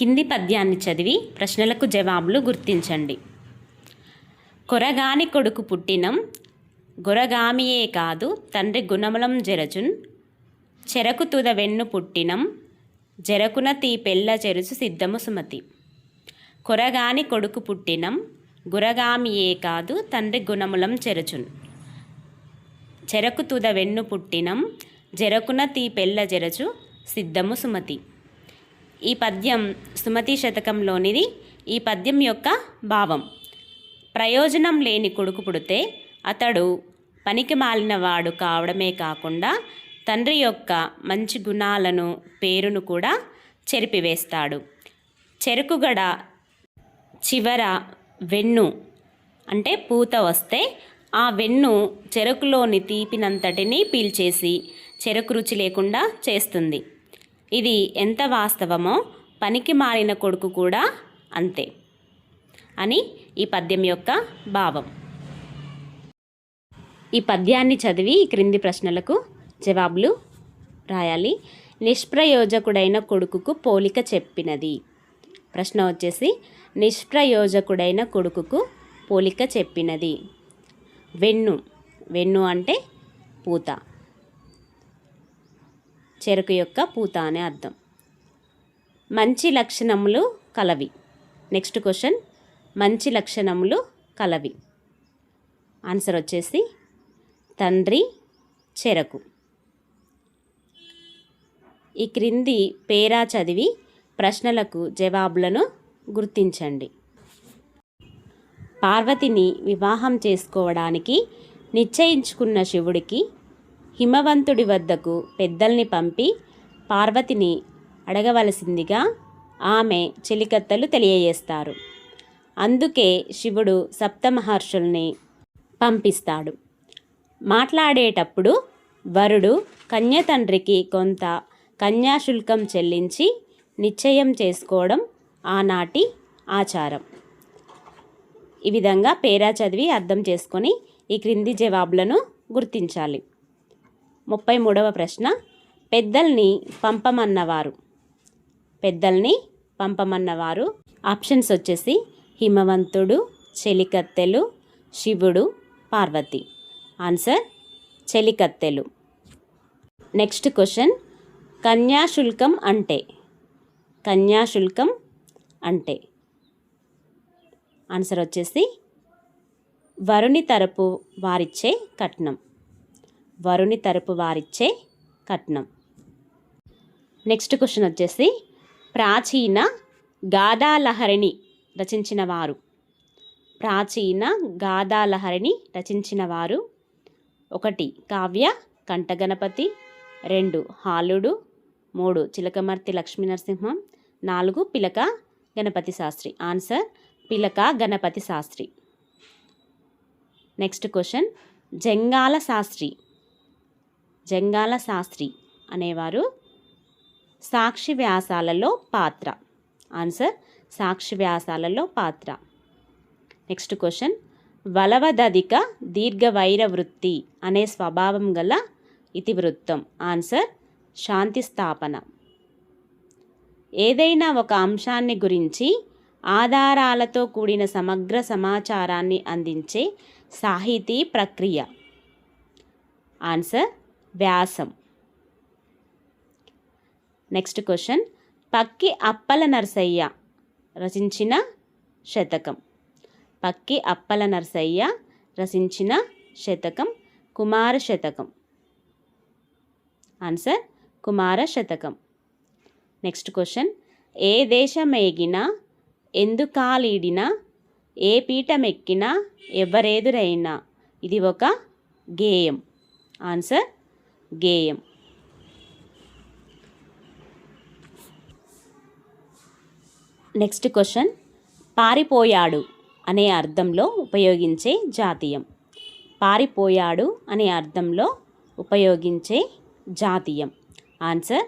కింది పద్యాన్ని చదివి ప్రశ్నలకు జవాబులు గుర్తించండి. కొరగాని కొడుకు పుట్టినం గొరగామియే కాదు తండ్రి గుణములం జరజున్ చెరకు తుద వెన్ను పుట్టినం జరకున తీ పెళ్ళ చెరుచు సిద్ధము సుమతి. కొరగాని కొడుకు పుట్టినం గురగామియే కాదు తండ్రి గుణములం చెరచున్ చెరకు తుద వెన్ను పుట్టినం జరకున తీ పెళ్ళ జరచు సిద్ధము సుమతి. ఈ పద్యం సుమతి శతకంలోనిది ఈ పద్యం యొక్క భావం. ప్రయోజనం లేని కొడుకు పుడితే అతడు పనికి మాలినవాడు కావడమే కాకుండా తండ్రి యొక్క మంచి గుణాలను పేరును కూడా చెరిపివేస్తాడు. చెరుకుగడ చివర వెన్ను అంటే పూత వస్తే ఆ వెన్ను చెరుకులోని తీపినంతటిని పీల్చేసి చెరుకు రుచి లేకుండా చేస్తుంది. ఇది ఎంత వాస్తవమో పనికి మారిన కొడుకు కూడా అంతే అని ఈ పద్యం యొక్క భావం. ఈ పద్యాన్ని చదివి ఈ క్రింది ప్రశ్నలకు జవాబులు రాయాలి. నిష్ప్రయోజకుడైన కొడుకుకు పోలిక చెప్పినది. ప్రశ్న వచ్చేసి నిష్ప్రయోజకుడైన కొడుకుకు పోలిక చెప్పినది. వెన్ను. వెన్ను అంటే పూత. చెరుకు యొక్క పూత అనే అర్థం. మంచి లక్షణములు కలవి. Next question. మంచి లక్షణములు కలవి. ఆన్సర్ వచ్చేసి తండ్రి చెరకు. ఈ క్రింది పేరా చదివి ప్రశ్నలకు జవాబులను గుర్తించండి. పార్వతిని వివాహం చేసుకోవడానికి నిశ్చయించుకున్న శివుడికి హిమవంతుడి వద్దకు పెద్దల్ని పంపి పార్వతిని అడగవలసిందిగా ఆమె చెలికత్తలు తెలియజేస్తారు. అందుకే శివుడు సప్తమహర్షుల్ని పంపిస్తాడు. మాట్లాడేటప్పుడు వరుడు కన్యతండ్రికి కొంత కన్యాశుల్కం చెల్లించి నిశ్చయం చేసుకోవడం ఆనాటి ఆచారం. ఈ విధంగా పేరా చదివి అర్థం చేసుకొని ఈ క్రింది జవాబులను గుర్తించాలి. ముప్పై మూడవ ప్రశ్న. పెద్దల్ని పంపమన్నవారు. పెద్దల్ని పంపమన్నవారు. ఆప్షన్స్ వచ్చేసి హిమవంతుడు చెలికత్తెలు శివుడు Parvati. Answer చెలికత్తెలు. Next question. Kanyasulkam అంటే. కన్యాశుల్కం అంటే. ఆన్సర్ వచ్చేసి వరుణి తరపు వారిచ్చే కట్నం. వరుని తరపు వారిచ్చే కట్నం. నెక్స్ట్ క్వశ్చన్ వచ్చేసి ప్రాచీన గాథాలహరిని రచించిన వారు ప్రాచీన గాథాలహరిని రచించిన వారు ఒకటి కావ్య కంఠగణపతి రెండు హాలుడు మూడు చిలకమర్తి లక్ష్మీ నరసింహం నాలుగు పిలక Ganapati Shastri. Answer Pilaka Ganapati Shastri. Next question Jangala Shastri. Jangala Shastri అనేవారు సాక్షి వ్యాసాలలో పాత్ర. ఆన్సర్ సాక్షి వ్యాసాలలో పాత్ర. నెక్స్ట్ క్వశ్చన్ వలవదధిక దీర్ఘవైర వృత్తి అనే స్వభావం గల ఇతివృత్తం. ఆన్సర్ శాంతి స్థాపన. ఏదైనా ఒక అంశాన్ని గురించి ఆధారాలతో కూడిన సమగ్ర సమాచారాన్ని అందించే సాహితీ ప్రక్రియ. ఆన్సర్ వ్యాసం. నెక్స్ట్ క్వశ్చన్ పక్కి అప్పల నరసయ్య రచించిన శతకం. పక్కి అప్పల నరసయ్య రచించిన శతకం కుమార శతకం. Answer Kumara Satakam. Next question ఏ దేశమేగినా ఎందుకాలీడినా ఏ పీఠమెక్కినా ఎవరెదురైనా. ఇది ఒక గేయం. ఆన్సర్ గేయం. Next question. పారిపోయాడు అనే అర్థంలో ఉపయోగించే జాతీయం. పారిపోయాడు అనే అర్థంలో ఉపయోగించే జాతీయం. ఆన్సర్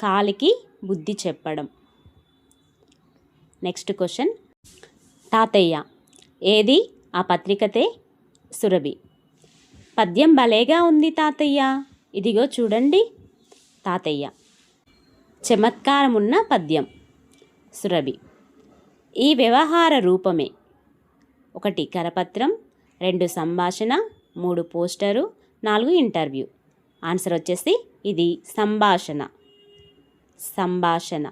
కాలికి బుద్ధి చెప్పడం. Next question. తాతయ్య ఏది? ఆ పత్రికతే సురభి. పద్యం భలేగా ఉంది తాతయ్య. ఇదిగో చూడండి తాతయ్య. చమత్కారమున్న పద్యం. సురభి. ఈ వ్యవహార రూపమే. ఒకటి కరపత్రం రెండు సంభాషణ మూడు పోస్టరు నాలుగు ఇంటర్వ్యూ. ఆన్సర్ వచ్చేసి ఇది సంభాషణ. సంభాషణ.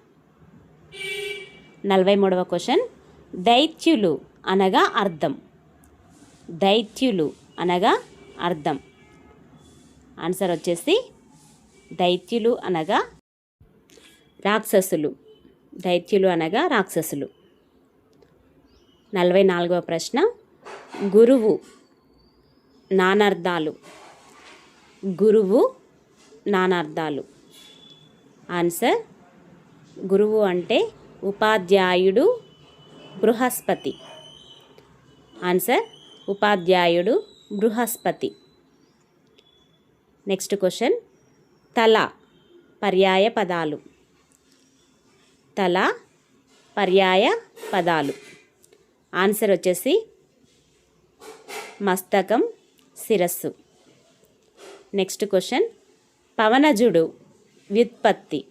నలభై మూడవ క్వశ్చన్. దైత్యులు అనగా అర్థం. దైత్యులు అనగా అర్థం. ఆన్సర్ వచ్చేసి దైత్యులు అనగా రాక్షసులు. దైత్యులు అనగా రాక్షసులు. నలభై నాలుగవ ప్రశ్న. గురువు నానార్థాలు గురువు నానార్థాలు ఆన్సర్ గురువు అంటే ఉపాధ్యాయుడు బృహస్పతి. ఆన్సర్ ఉపాధ్యాయుడు బృహస్పతి. Next question. తల పర్యాయ పదాలు. తల పర్యాయ పదాలు. ఆన్సర్ వచ్చేసి మస్తకం శిరస్సు. Next question. పవనజుడు వ్యుత్పత్తి.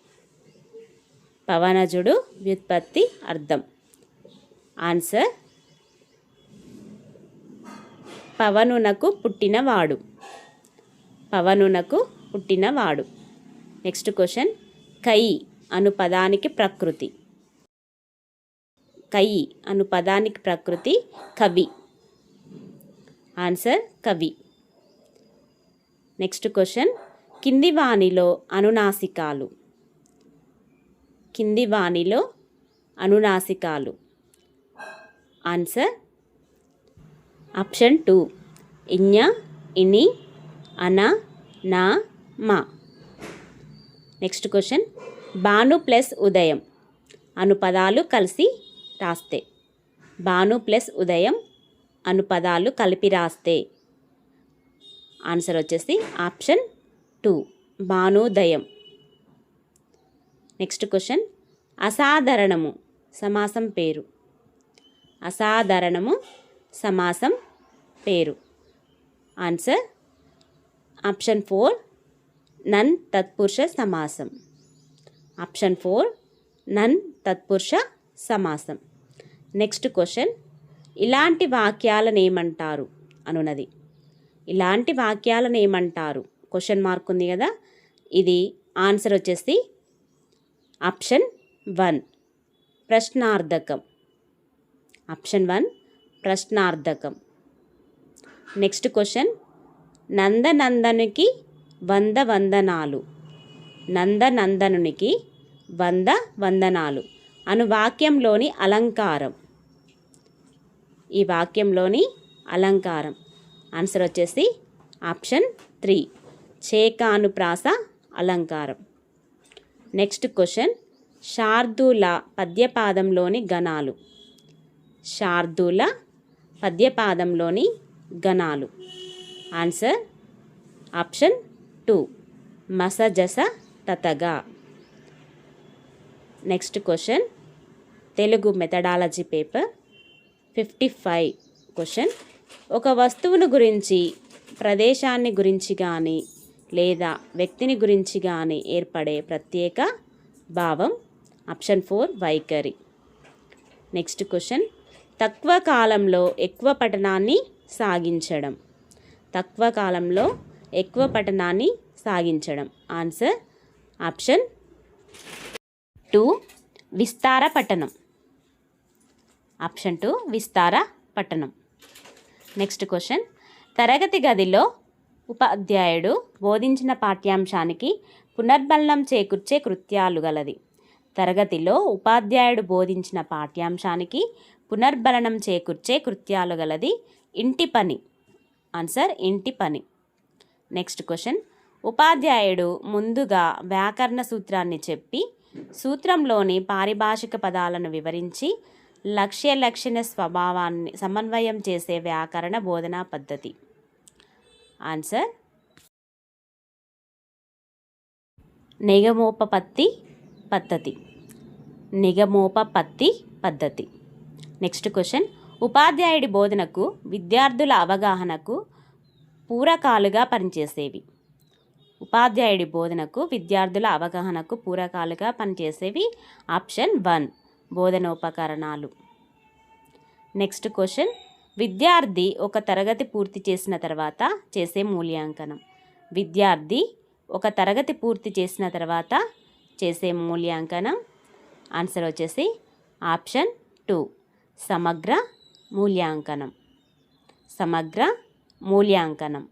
పవనజుడు వ్యుత్పత్తి అర్థం. ఆన్సర్. పవనునకు పుట్టినవాడు. పవనునకు పుట్టినవాడు నెక్స్ట్ క్వశ్చన్ కై అను పదానికి ప్రకృతి. కై అను పదానికి ప్రకృతి కవి. ఆన్సర్ కవి. నెక్స్ట్ క్వశ్చన్ కింది వాణిలో అనునాసికాలు. కింది వాణిలో అనునాసికాలు. ఆన్సర్ ఆప్షన్ టూ ఇన్య ఇని అన నా మా. నెక్స్ట్ క్వశ్చన్ భాను ప్లస్ ఉదయం. అను పదాలు కలిసి రాస్తే. భాను ప్లస్ ఉదయం అను పదాలు కలిపి రాస్తే. ఆన్సర్ వచ్చేసి ఆప్షన్ టూ భానుదయం. నెక్స్ట్ క్వశ్చన్ అసాధారణము సమాసం పేరు. అసాధారణము సమాసం పేరు. ఆన్సర్ ఆప్షన్ ఫోర్ నన్ తత్పురుష సమాసం ఆప్షన్ ఫోర్ నన్ తత్పురుష సమాసం నెక్స్ట్ క్వశ్చన్ ఇలాంటి వాక్యాలను ఏమంటారు అనున్నది ఇలాంటి వాక్యాలను ఏమంటారు క్వశ్చన్ మార్క్ ఉంది కదా ఇది ఆన్సర్ వచ్చేసి ఆప్షన్ వన్ ప్రశ్నార్థకం ఆప్షన్ వన్ ప్రశ్నార్థకం నెక్స్ట్ క్వశ్చన్ నందనందనుకి వంద వందనాలు. నందనందనునికి వంద వందనాలు. అను వాక్యంలోని అలంకారం. ఈ వాక్యంలోని అలంకారం. ఆన్సర్ వచ్చేసి ఆప్షన్ త్రీ. చేకానుప్రాస అలంకారం. Next question. శార్దూల పద్యపాదంలోని గణాలు. శార్దూల పద్యపాదంలోని గణాలు. Answer option two. మసజస తతగా. Next question. Telugu methodology paper fifty five question. ఒక వస్తువును గురించి ప్రదేశాన్ని గురించి కానీ లేదా వ్యక్తిని గురించి కానీ ఏర్పడే ప్రత్యేక భావం. ఆప్షన్ ఫోర్ వైఖరి. Next question. తక్కువ కాలంలో ఎక్కువ పఠనాన్ని సాగించడం. తక్కువ కాలంలో ఎక్కువ పఠనాన్ని సాగించడం. ఆన్సర్ ఆప్షన్ టూ విస్తార పట్టణం ఆప్షన్ టూ విస్తార పట్టణం నెక్స్ట్ క్వశ్చన్ తరగతి గదిలో ఉపాధ్యాయుడు బోధించిన పాఠ్యాంశానికి పునర్బలం చేకూర్చే కృత్యాలు గలది. తరగతిలో ఉపాధ్యాయుడు బోధించిన పాఠ్యాంశానికి పునర్బలనం చేకూర్చే కృత్యాలు గలది. ఇంటి పని ఆన్సర్ ఇంటి పని. Next question. ఉపాధ్యాయుడు ముందుగా వ్యాకరణ సూత్రాన్ని చెప్పి సూత్రంలోని పారిభాషిక పదాలను వివరించి లక్ష్య లక్షణ స్వభావాన్ని సమన్వయం చేసే వ్యాకరణ బోధనా పద్ధతి. ఆన్సర్. నిగమోపపత్తి పద్ధతి. నిగమోపపత్తి పద్ధతి. Next question. ఉపాధ్యాయుడి బోధనకు విద్యార్థుల అవగాహనకు పూరకాలుగా పనిచేసేవి. ఉపాధ్యాయుడి బోధనకు విద్యార్థుల అవగాహనకు పూరకాలుగా పనిచేసేవి. ఆప్షన్ వన్ బోధనోపకరణాలు. నెక్స్ట్ క్వశ్చన్ విద్యార్థి ఒక తరగతి పూర్తి చేసిన తర్వాత చేసే మూల్యాంకనం. విద్యార్థి ఒక తరగతి పూర్తి చేసిన తర్వాత చేసే మూల్యాంకనం. ఆన్సర్ వచ్చేసి ఆప్షన్ టూ సమగ్ర మూల్యాంకనం. సమగ్ర మూల్యాంకనం.